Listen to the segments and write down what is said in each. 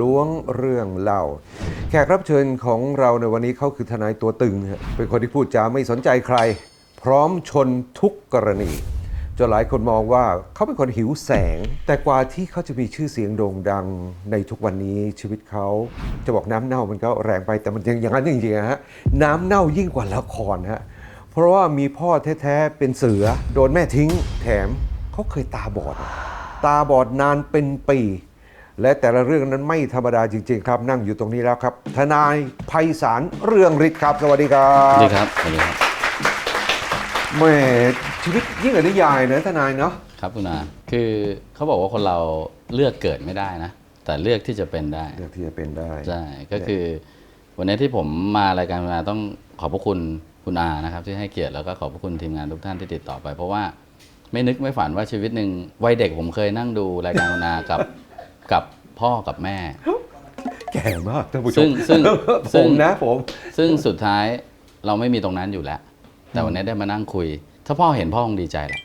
ล้วงเรื่องเล่า แขกรับเชิญของเราในวันนี้เขาคือทนายตัวตึง เป็นคนที่พูดจาไม่สนใจใคร พร้อมชนทุกกรณีจนหลายคนมองว่าเขาเป็นคนหิวแสง แต่กว่าที่เขาจะมีชื่อเสียงโด่งดังในทุกวันนี้ชีวิตเขาจะบอกน้ำเน่ามันก็แรงไปแต่มันยังอย่างนั้นจริงๆอะฮะน้ำเน่ายิ่งกว่าละครฮะเพราะว่ามีพ่อแท้ๆเป็นเสือ โดนแม่ทิ้ง แถมเขาเคยตาบอด ตาบอดนานเป็นปี และแต่ละเรื่องนั้นไม่ธรรมดาจริง ๆ ครับ นั่งอยู่ตรงนี้แล้วครับ ทนายไพศาลเรืองฤทธิ์ครับ สวัสดีครัสวัสดีบครับสวัสดีครับ แหม่ชีวิตยิ่งกว่านิยายนะทนายเนาะครับคุณอาคือเขาบอกว่าคนเราเลือกเกิดไม่ได้นะ แต่เลือกที่จะเป็นได้เรื่องที่จะเป็นได้ ใช่ก็คือ วันนี้ที่ผมมารายการคุณอาต้องขอบพระคุณคุณอานะครับที่ให้เกียรติแล้วก็ขอบพระคุณทีมงานทุกท่านที่ติดต่อไป เพราะว่าไม่นึกไม่ฝันว่าชีวิตหนึ่งวัยเด็กผมเคยนั่งดูรายการคุณอากับ กับพ่อกับแม่ แก่มากท่านผู้ชซึ่มงซึ่งผซึ่ง มนะผม ซึ่งสุดท้ายเราไม่มีตรงนั้นอยู่แล้ว แต่วันนี้ได้มานั่งคุย ถ้าพ่อเห็นพ่อคงดีใจแหละ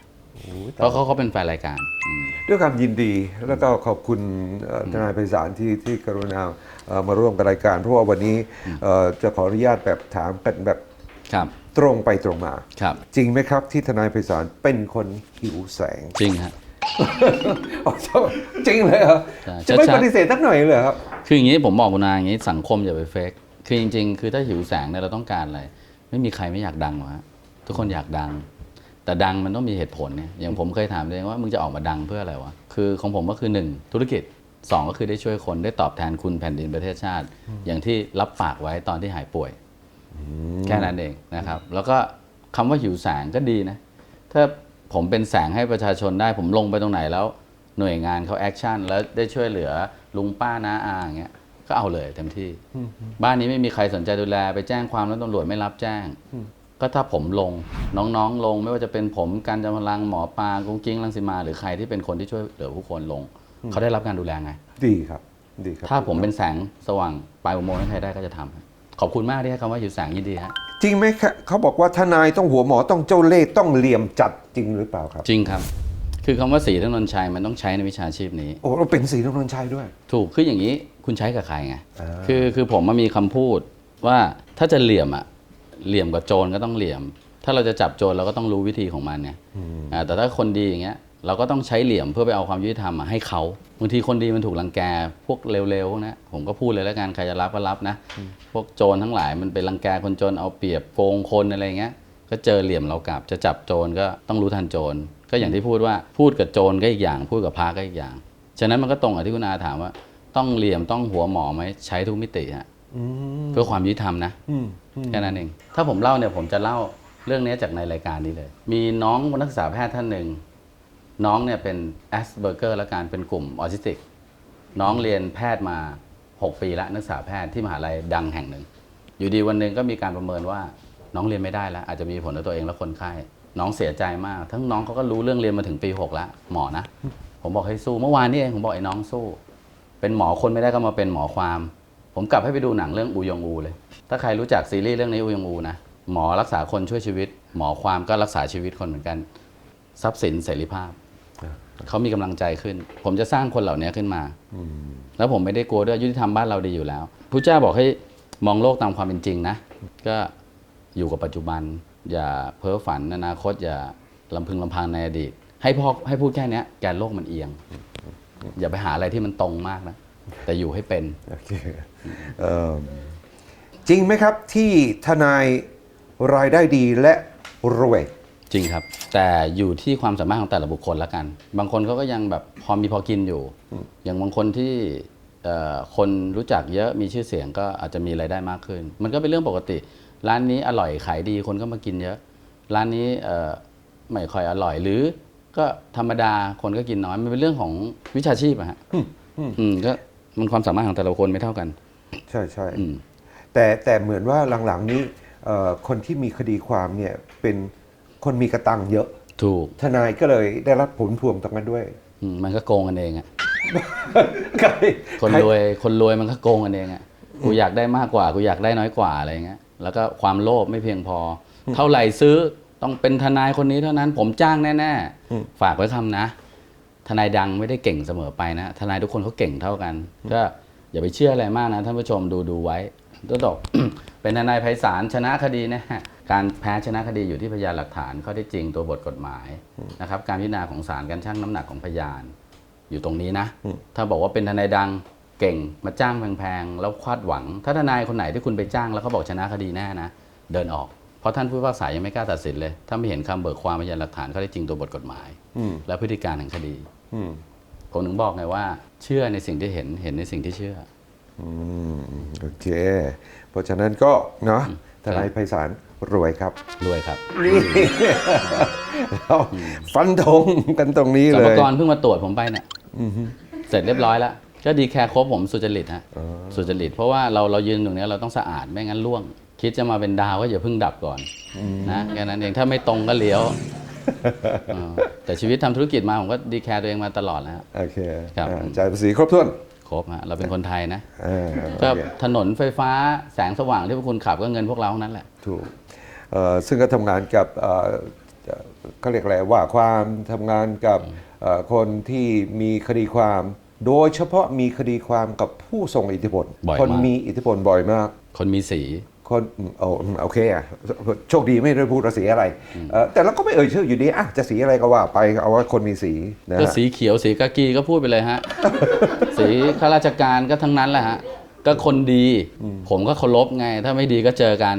เพราะเขาเขาเป็นแฟนรายการอืม ด้วยความยินดีแล้วก็ขอบคุณเอ่อทนายไพศาลที่ที่กรุณาเอ่อมาร่วมกับรายการ เพราะว่าวันนี้เอ่อจะขออนุญาตแบบถามกันแบบครับ ตรงไปตรงมา ครับ จริงไหมครับที่ทนายไพศาลเป็นคนหิวแสง จริงฮะอ๋อ จริงเลยเหรอใช่จะไม่ชัดๆปฏิเสธสักหน่อยเลยเหรอครับ คืออย่างนี้ผมบอกคุณนาอย่างนี้สังคมอย่าไปเฟกคือจริง ๆ คือถ้าหิวแสงเนี่ยเราต้องการอะไร ไม่มีใครไม่อยากดังหรอกฮะทุกคนอยากดัง แต่ดังมันต้องมีเหตุผลเนี่ยอย่างผมเคยถามตัวเองว่ามึงจะออกมาดังเพื่ออะไรวะคือของผมก็คือหนึ่งธุรกิจสองก็คือได้ช่วยคนได้ตอบแทนคุณแผ่นดินประเทศชาติ อย่างที่รับปากไว้ตอนที่หายป่วยแค่นั้นเองนะครับ แล้วก็คำว่าหิวแสงก็ดีนะ ถ้า ผมเป็นแสงให้ประชาชนได้ผมลงไปตรงไหนแล้ว หน่วยงานเขาแอคชั่นแล้วได้ช่วยเหลือลุงป้าน้าอาอย่างเงี้ยก็เอาเลยเต็มที่ บ้านนี้ไม่มีใครสนใจดูแลไปแจ้งความแล้วตำรวจไม่รับแจ้ง ก็ถ้าผมลงน้องๆลงไม่ว่าจะเป็นผมการจำพลังหมอปลากุ้งกิ้งลังสิมา หรือใครที่เป็นคนที่ช่วยเหลือผู้คนลง เขาได้รับการดูแลไง ดีครับดีครับ ถ้าผมเป็นแสงสว่างปลายอุโมงค์ให้ใครได้ก็จะทำขอบคุณมากที่ให้คำว่าหิวแสงยินดีฮะ จริงไหมครับเขาบอกว่าทนายต้องหัวหมอต้องเจ้าเล่ห์ต้องเหลี่ยมจัดจริงหรือเปล่าครับ จริงครับ คือคำว่าสีถนนชัยมันต้องใช้ในวิชาชีพนี้ โอ้เราเป็นสีนนทชัยด้วย ถูกคืออย่างนี้คุณใช้กับใครไงอ่า คือคือผมมามีคำพูดว่าถ้าจะเหลี่ยมอะเหลี่ยมกับโจรก็ต้องเหลี่ยม ถ้าเราจะจับโจรเราก็ต้องรู้วิธีของมันเนี่ยอ่าแต่ถ้าคนดีอย่างเงี้ย เราก็ต้องใช้เหลี่ยมเพื่อไปเอาความยุติธรรมมาให้เขาบางทีคนดีมันถูกรังแกพวกเร็วๆพวกนะผมก็พูดเลยแล้วกันใครจะรับก็รับนะ พวกโจรทั้งหลายมันไปรังแกคนจนเอาเปรียบโกงคนอะไรเงี้ยก็เจอเหลี่ยมเรากลับ จะจับโจรก็ต้องรู้ทันโจรก็อย่างที่พูดว่าพูดกับโจรก็อีกอย่าง พูดกับพระก็อีกอย่าง ฉะนั้นมันก็ตรงกับที่คุณอาถามว่า ต้องเหลี่ยมต้องหัวหมอไหมใช้ทุกมิติฮะเพื่อความยุติธรรมนะอืมแค่นั้นเองถ้าผมเล่าเนี่ยผมจะเล่าเรื่องนี้จากในรายการนี้เลย มีน้องนักศึกษาแพทย์ท่านหนึ่ง น้องเนี่ยเป็นแอสเบอร์เกอร์และการเป็นกลุ่มออทิสติก น้องเรียนแพทย์มา 6 ปีแล้วนักศึกษาแพทย์ที่มหาลัยดังแห่งหนึ่ง อยู่ดีวันหนึ่งก็มีการประเมินว่าน้องเรียนไม่ได้แล้ว อาจจะมีผลต่อตัวเองและคนไข้น้องเสียใจมาก ทั้งน้องเขาก็รู้เรื่องเรียนมาถึงปี 6 แล้ว หมอนะ ผมบอกให้สู้เมื่อวานนี้เองผมบอกไอ้น้องสู้ เป็นหมอคนไม่ได้ก็มาเป็นหมอความ ผมกลับให้ไปดูหนังเรื่องอูยองอูเลย ถ้าใครรู้จักซีรีส์เรื่องนี้อูยองอูนะหมอรักษาคนช่วยชีวิต หมอความก็รักษาชีวิตคนเหมือนกัน ทรัพย์สินเสรีภาพ เขามีกำลังใจขึ้น ผมจะสร้างคนเหล่านี้ขึ้นมาแล้วผมไม่ได้กลัวด้วยยุติธรรมบ้านเราดีอยู่แล้วพระเจ้าบอกให้มองโลกตามความเป็นจริงนะ ก็อยู่กับปัจจุบัน อย่าเพ้อฝันอนาคต อย่าลำพึงลำพังในอดีต ให้พอให้พูดแค่เนี้ยแกนโลกมันเอียง อย่าไปหาอะไรที่มันตรงมากนะ แต่อยู่ให้เป็นโอเคเอิ่มจริงไหมครับที่ทนายรายได้ดีและรวย จริงครับ แต่อยู่ที่ความสามารถของแต่ละบุคคลละกัน บางคนเขาก็ยังแบบพอมีพอกินอยู่ อย่างบางคนที่เอ่อคนรู้จักเยอะมีชื่อเสียงก็อาจจะมีรายได้มากขึ้น มันก็เป็นเรื่องปกติ ร้านนี้อร่อยขายดีคนก็มากินเยอะ ร้านนี้เอ่อไม่ค่อยอร่อยหรือ ก็ธรรมดาคนก็กินน้อย มันเป็นเรื่องของวิชาชีพอะฮะอืมก็มันความสามารถของแต่ละคนไม่เท่ากัน ใช่ใช่อืม แต่แต่เหมือนว่าหลังๆนี้เอ่อคนที่มีคดีความเนี่ยเป็น คนมีกระตังเยอะ ถูก ทนายก็เลยได้รับผลพวงตรงนั้นด้วย อืมมันก็โกงกันเองอะใครคนใครวยคนรวยมันก็โกงกันเองอะกูอยากได้มากกว่ากูอยากได้น้อยกว่าอะไรเงี้ยแล้วก็ความโลภไม่เพียงพอ เท่าไหร่ซื้อต้องเป็นทนายคนนี้เท่านั้น ผมจ้างแน่ๆฝากไว้คำนะ ทนายดังไม่ได้เก่งเสมอไปนะ ทนายทุกคนเขาเก่งเท่ากัน ก็อย่าไปเชื่ออะไรมากนะท่านผู้ชมดูดูไว้ตัวตกเป็นทนายไพศาลชนะคดีนะฮะ การแพ้ชนะคดีอยู่ที่พยานหลักฐานข้อเท็จจริงตัวบทกฎหมายนะครับการพิจารณาของศาลการชั่งน้ำหนักของพยาน อยู่ตรงนี้นะ ถ้าบอกว่าเป็นทนายดังเก่งมาจ้างแพงๆแล้วคาดหวัง ถ้าทนายคนไหนที่คุณไปจ้างแล้วเขาบอกชนะคดีแน่นะ เดินออก เพราะท่านผู้พิพากษายังไม่กล้าตัดสินเลย ถ้าไม่เห็นคำเบิกความพยานหลักฐานข้อเท็จจริงตัวบทกฎหมายอืมและพฤติการแห่งคดีอืมผมถึงบอกไงว่า เชื่อในสิ่งที่เห็นเห็นในสิ่งที่เชื่ออืมโอเค เพราะฉะนั้นก็เนาะทนายไพศาล รวยครับ รวยครับนี่เราฟันธงกันตรงนี้สรเลรพายกรเพิ่งมาตรวจผมไปเนี่ยเสร็จเรียบร้อยแล้วก็ดีแคร์ครบผมสุจริตฮะสุจริต เพราะว่าเราเรายืนตรงเนี้ยเราต้องสะอาดไม่งั้นล่วง คิดจะมาเป็นดาวก็อย่าเพิ่งดับก่อนนะแค่นั้นเองถ้าไม่ตรงก็เลี้ยวเออแต่ชีวิตทำธุรกิจมาผมก็ดีแคร์ตัวเองมาตลอดแล้วฮะโอเคครับ อ่าจ่ายภาษีครบถ้วน ครบฮะเราเป็นคนไทยนะอ่าก็โอเคถนนไฟฟ้าแสงสว่างที่พวกคุณขับก็เงินพวกเราทั้งนั้นแหละ ถูกเอ่อซึ่งก็ทำงานกับเอ่อเอ่อเขาเรียกอะไรว่าความทำงานกับเอ่อคนที่มีคดีความ โดยเฉพาะมีคดีความกับผู้ทรงอิทธิพลบ่อยมาก คนมีอิทธิพลบ่อยมาก คนมีสี คนอืมโอ้อืมโอเคอะโชคดีไม่ได้พูดว่าสีอะไรเอ่อแต่เราก็ไม่เอ่ยชื่ออยู่ดีอะจะสีอะไรก็ว่าไปเอาว่าคนมีสีนะก็ฮะสีเขียวสีกากีก็พูดไปเลยฮะ สีข้าราชการก็ทั้งนั้นแหละฮะ ก็คนดีผมก็เคารพไง ถ้าไม่ดีก็เจอกัน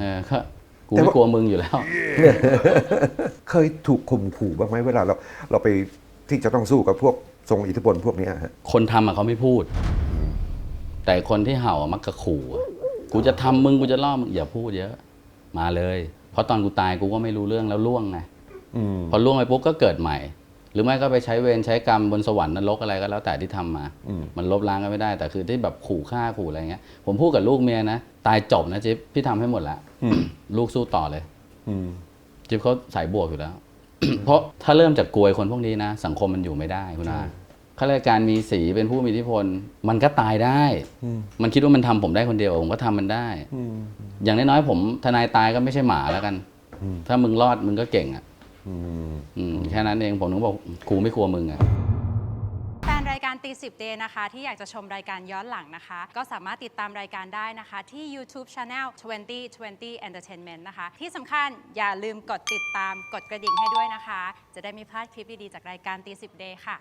เออก็กูไม่กลัวมึงอยู่แล้ว เคยถูกข่มขู่บ้างไหมเวลาเราเราไปที่จะต้องสู้กับพวกทรงอิทธิพลพวกเนี้ยฮะคนทำอะเขาไม่พูด แต่คนที่เห่าอะมักจะขู่อะ กูจะทำมึงกูจะล่อมึงอย่าพูดเยอะ มาเลย เพราะตอนกูตายกูก็ไม่รู้เรื่องแล้วล่วงไงอืมพอล่วงไปปุ๊บก็เกิดใหม่ หรือไม่ก็ไปใช้เวรใช้กรรมบนสวรรค์นรกอะไรก็แล้วแต่ที่ทำมา มันลบล้างกันไม่ได้ แต่คือที่แบบขู่ฆ่าขู่อะไรเงี้ย ผมพูดกับลูกเมียนะตายจบนะจิ๊บพี่ทำให้หมดแล้วลูกสู้ต่อเลยอืมจิ๊บเขาสายบวกอยู่แล้ว เพราะถ้าเริ่มจากกลวยคนพวกนี้นะสังคมมันอยู่ไม่ได้คุณอา ข้าราชการมีสีเป็นผู้มีอิทธิพล มันก็ตายได้ มันคิดว่ามันทำผมได้คนเดียวผมก็ทำมันได้อย่างน้อยๆผมทนายตายก็ไม่ใช่หมาแล้วกัน ถ้ามึงรอดมึงก็เก่งอะอืมอืมแค่นั้นเองผมถึงบอกกูไม่กลัวมึงอะแฟนรายการตีสิบเดนะคะ ที่อยากจะชมรายการย้อนหลังนะคะ ก็สามารถติดตามรายการได้นะคะ ที่ YouTube Channel 2020 Entertainment นะคะ ที่สำคัญอย่าลืมกดติดตามกดกระดิ่งให้ด้วยนะคะ จะได้ไม่พลาดคลิปดี ๆ จากรายการตีสิบเดค่ะ